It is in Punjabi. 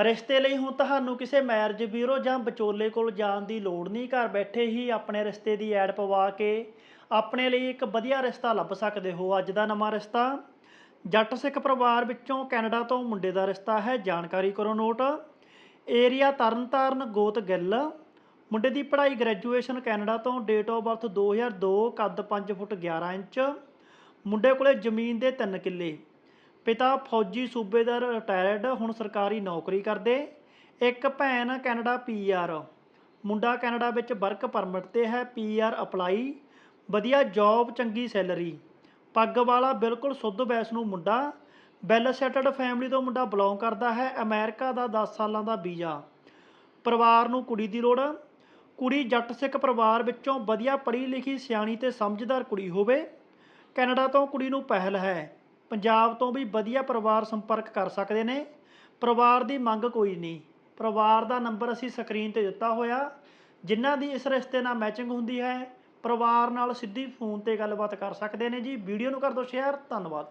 ਰਿਸ਼ਤੇ ਲਈ ਹੁਣ ਤੁਹਾਨੂੰ ਕਿਸੇ ਮੈਰਿਜ ਬਿਊਰੋ ਜਾਂ ਵਿਚੋਲੇ ਕੋਲ ਜਾਣ ਦੀ ਲੋੜ ਨਹੀਂ, ਘਰ ਬੈਠੇ ਹੀ ਆਪਣੇ ਰਿਸ਼ਤੇ ਦੀ ਐਡ ਪਵਾ ਕੇ ਆਪਣੇ ਲਈ ਇੱਕ ਵਧੀਆ ਰਿਸ਼ਤਾ ਲੱਭ ਸਕਦੇ ਹੋ। ਅੱਜ ਦਾ ਨਵਾਂ ਰਿਸ਼ਤਾ ਜੱਟ ਸਿੱਖ ਪਰਿਵਾਰ ਵਿੱਚੋਂ ਕੈਨੇਡਾ ਤੋਂ ਮੁੰਡੇ ਦਾ ਰਿਸ਼ਤਾ ਹੈ। ਜਾਣਕਾਰੀ ਕਰੋ ਨੋਟ। ਏਰੀਆ ਤਰਨਤਾਰਨ, ਗੋਤ ਗਿੱਲ। ਮੁੰਡੇ ਦੀ ਪੜ੍ਹਾਈ ਗ੍ਰੈਜੂਏਸ਼ਨ ਕੈਨੇਡਾ ਤੋਂ ਡੇਟ ਆਫ ਬਰਥ 2002 ਕੱਦ 5 ਫੁੱਟ 11 ਇੰਚ। ਮੁੰਡੇ ਕੋਲੇ ਜ਼ਮੀਨ ਦੇ 3 ਕਿੱਲੇ। ਪਿਤਾ ਫੌਜੀ ਸੂਬੇਦਾਰ ਰਿਟਾਇਰਡ, ਹੁਣ ਸਰਕਾਰੀ ਨੌਕਰੀ ਕਰਦੇ। ਇੱਕ ਭੈਣ ਕੈਨੇਡਾ ਪੀਆਰ ਮੁੰਡਾ ਕੈਨੇਡਾ ਵਿੱਚ ਵਰਕ ਪਰਮਿਟ ਤੇ ਹੈ ਪੀਆਰ ਅਪਲਾਈ। ਵਧੀਆ ਜੌਬ, ਚੰਗੀ ਸੈਲਰੀ। ਪੱਗ ਵਾਲਾ ਬਿਲਕੁਲ ਸੁੱਧ ਵੈਸ ਨੂੰ ਮੁੰਡਾ। ਵੈਲ ਸੈਟਲਡ ਫੈਮਿਲੀ ਤੋਂ ਮੁੰਡਾ ਬਿਲੋਂਗ ਕਰਦਾ ਹੈ, ਅਮਰੀਕਾ ਦਾ 10 ਸਾਲਾਂ ਦਾ ਵੀਜ਼ਾ। ਪਰਿਵਾਰ ਨੂੰ ਕੁੜੀ ਦੀ ਲੋੜ। ਕੁੜੀ ਜੱਟ ਸਿੱਖ ਪਰਿਵਾਰ ਵਿੱਚੋਂ ਵਧੀਆ ਪੜ੍ਹੀ ਲਿਖੀ ਸਿਆਣੀ ਤੇ ਸਮਝਦਾਰ ਕੁੜੀ ਹੋਵੇ। ਕੈਨੇਡਾ ਤੋਂ ਕੁੜੀ ਨੂੰ ਪਹਿਲ ਹੈ। ਪੰਜਾਬ ਤੋਂ ਵੀ ਵਧੀਆ ਪਰਿਵਾਰ ਸੰਪਰਕ ਕਰ ਸਕਦੇ ਨੇ। ਪਰਿਵਾਰ ਦੀ ਮੰਗ ਕੋਈ ਨਹੀਂ। ਪਰਿਵਾਰ ਦਾ ਨੰਬਰ ਅਸੀਂ ਸਕਰੀਨ ਤੇ ਦਿੱਤਾ ਹੋਇਆ। ਜਿਨ੍ਹਾਂ ਦੀ ਇਸ ਰਿਸ਼ਤੇ ਨਾਲ ਮੈਚਿੰਗ ਹੁੰਦੀ ਹੈ, ਪਰਿਵਾਰ ਨਾਲ ਸਿੱਧੀ ਫੋਨ ਤੇ ਗੱਲਬਾਤ ਕਰ ਸਕਦੇ ਨੇ ਜੀ। ਵੀਡੀਓ ਨੂੰ ਕਰ ਦਿਓ ਸ਼ੇਅਰ ਧੰਨਵਾਦ।